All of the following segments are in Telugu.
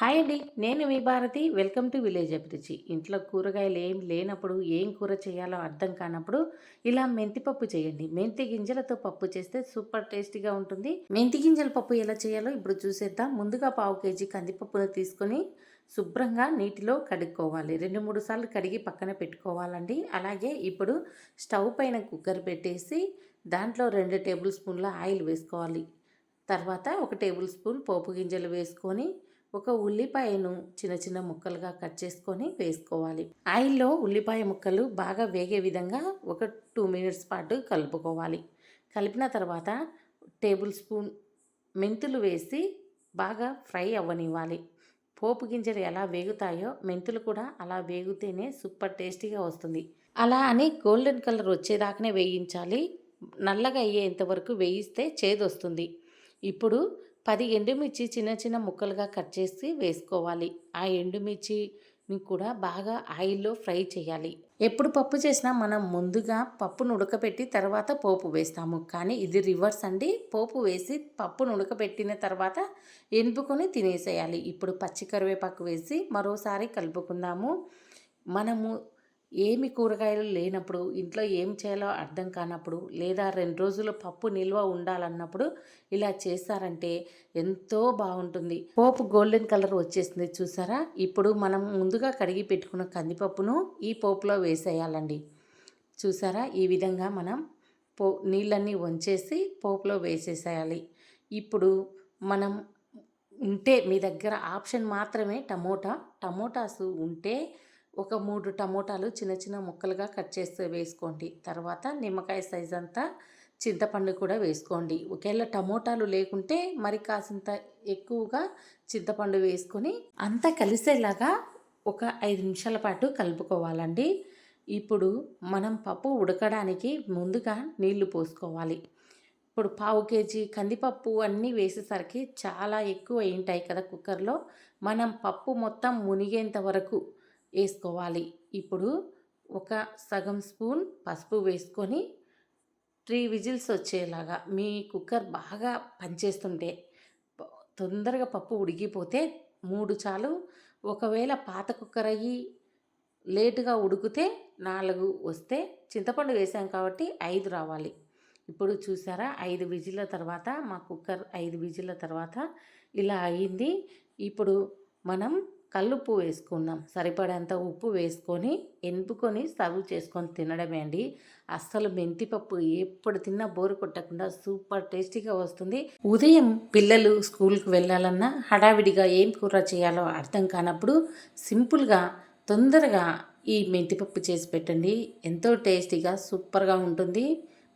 హాయ్ అండి నేను మీ Bharathi. Welcome to village Abhiruchi. ఇంట్లో కూరగాయలు ఏం లేనప్పుడు ఏం కూర చేయాలో అర్థం కానప్పుడు ఇలా మెంతి పప్పు చేయండి. మెంతి గింజలతో పప్పు చేస్తే సూపర్ టేస్టీగా ఉంటుంది. మెంతి గింజల పప్పు ఎలా చేయాలో ఇప్పుడు చూసేద్దాం. ముందుగా పావు కేజీ కందిపప్పును తీసుకొని శుభ్రంగా నీటిలో కడుక్కోవాలి. రెండు మూడు సార్లు కడిగి పక్కన పెట్టుకోవాలండి. అలాగే ఇప్పుడు స్టవ్ పైన కుక్కర్ పెట్టేసి దాంట్లో రెండు టేబుల్ స్పూన్ల ఆయిల్ వేసుకోవాలి. తర్వాత ఒక టేబుల్ స్పూన్ పోపు గింజలు వేసుకొని ఒక ఉల్లిపాయను చిన్న చిన్న ముక్కలుగా కట్ చేసుకొని వేసుకోవాలి. ఆయిల్లో ఉల్లిపాయ ముక్కలు బాగా వేగే విధంగా ఒక టూ మినిట్స్ పాటు కలుపుకోవాలి. కలిపిన తర్వాత టేబుల్ స్పూన్ మెంతులు వేసి బాగా ఫ్రై అవ్వనివ్వాలి. పోపు గింజలు ఎలా వేగుతాయో మెంతులు కూడా అలా వేగితేనే సూపర్ టేస్టీగా వస్తుంది. అలా అని గోల్డెన్ కలర్ వచ్చేదాకానే వేయించాలి. నల్లగా అయ్యేంత వరకు వేయిస్తే చేదొస్తుంది. ఇప్పుడు పది ఎండుమిర్చి చిన్న చిన్న ముక్కలుగా కట్ చేసి వేసుకోవాలి. ఆ ఎండుమిర్చిని కూడా బాగా ఆయిల్లో ఫ్రై చేయాలి. ఎప్పుడు పప్పు చేసినా మనం ముందుగా పప్పును ఉడకపెట్టి తర్వాత పోపు వేస్తాము. కానీ ఇది రివర్స్ అండి. పోపు వేసి పప్పును ఉడకపెట్టిన తర్వాత ఎనుపుకొని తినేసేయాలి. ఇప్పుడు పచ్చి కరివేపాకు వేసి మరోసారి కలుపుకుందాము. మనము ఏమి కూరగాయలు లేనప్పుడు ఇంట్లో ఏం చేయాలో అర్థం కానప్పుడు లేదా రెండు రోజులు పప్పు నిల్వ ఉండాలన్నప్పుడు ఇలా చేస్తారంటే ఎంతో బాగుంటుంది. పోపు గోల్డెన్ కలర్ వచ్చేసింది చూసారా? ఇప్పుడు మనం ముందుగా కడిగి పెట్టుకున్న కందిపప్పును ఈ పోపులో వేసేయాలండి. చూసారా? ఈ విధంగా మనం పో నీళ్ళన్నీ వంచేసి పోపులో వేసేసేయాలి. ఇప్పుడు మనం ఉంటే మీ దగ్గర ఆప్షన్ మాత్రమే టమోటా. టమోటాస్ ఉంటే ఒక మూడు టమోటాలు చిన్న చిన్న ముక్కలుగా కట్ చేసి వేసుకోండి. తర్వాత నిమ్మకాయ సైజ్ అంతా చింతపండు కూడా వేసుకోండి. ఒకవేళ టమోటాలు లేకుంటే మరి కాసింత ఎక్కువగా చింతపండు వేసుకొని అంతా కలిసేలాగా ఒక ఐదు నిమిషాల పాటు కలుపుకోవాలండి. ఇప్పుడు మనం పప్పు ఉడకడానికి ముందుగా నీళ్ళు పోసుకోవాలి. ఇప్పుడు పావు కేజీ కందిపప్పు అన్నీ వేసేసరికి చాలా ఎక్కువ ఉంటాయి కదా కుక్కర్లో మనం పప్పు మొత్తం మునిగేంత వరకు వేసుకోవాలి. ఇప్పుడు ఒక సగం స్పూన్ పసుపు వేసుకొని త్రీ విజిల్స్ వచ్చేలాగా మీ కుక్కర్ బాగా పనిచేస్తుంటే తొందరగా పప్పు ఉడికిపోతే మూడు చాలు. ఒకవేళ పాత కుక్కర్ అయ్యి లేటుగా ఉడికితే నాలుగు వస్తే చింతపండు వేసాం కాబట్టి ఐదు రావాలి. ఇప్పుడు చూసారా ఐదు విజిల్ల తర్వాత మా కుక్కర్ ఐదు విజిల్ల తర్వాత ఇలా అయింది. ఇప్పుడు మనం కల్లుప్పు వేసుకున్నాం. సరిపడేంత ఉప్పు వేసుకొని ఎనుపుకొని సర్వ్ చేసుకొని తినడమే అండి. అస్సలు మెంతిపప్పు ఎప్పుడు తిన్నా బోరు కొట్టకుండా సూపర్ టేస్టీగా వస్తుంది. ఉదయం పిల్లలు స్కూల్కి వెళ్ళాలన్నా హడావిడిగా ఏం కూర చేయాలో అర్థం కానప్పుడు సింపుల్గా తొందరగా ఈ మెంతిపప్పు చేసి పెట్టండి. ఎంతో టేస్టీగా సూపర్గా ఉంటుంది.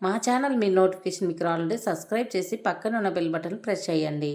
మా ఛానల్ మీ నోటిఫికేషన్ మీకు రావాలంటే సబ్స్క్రైబ్ చేసి పక్కన ఉన్న బెల్ బటన్ ప్రెస్ చేయండి.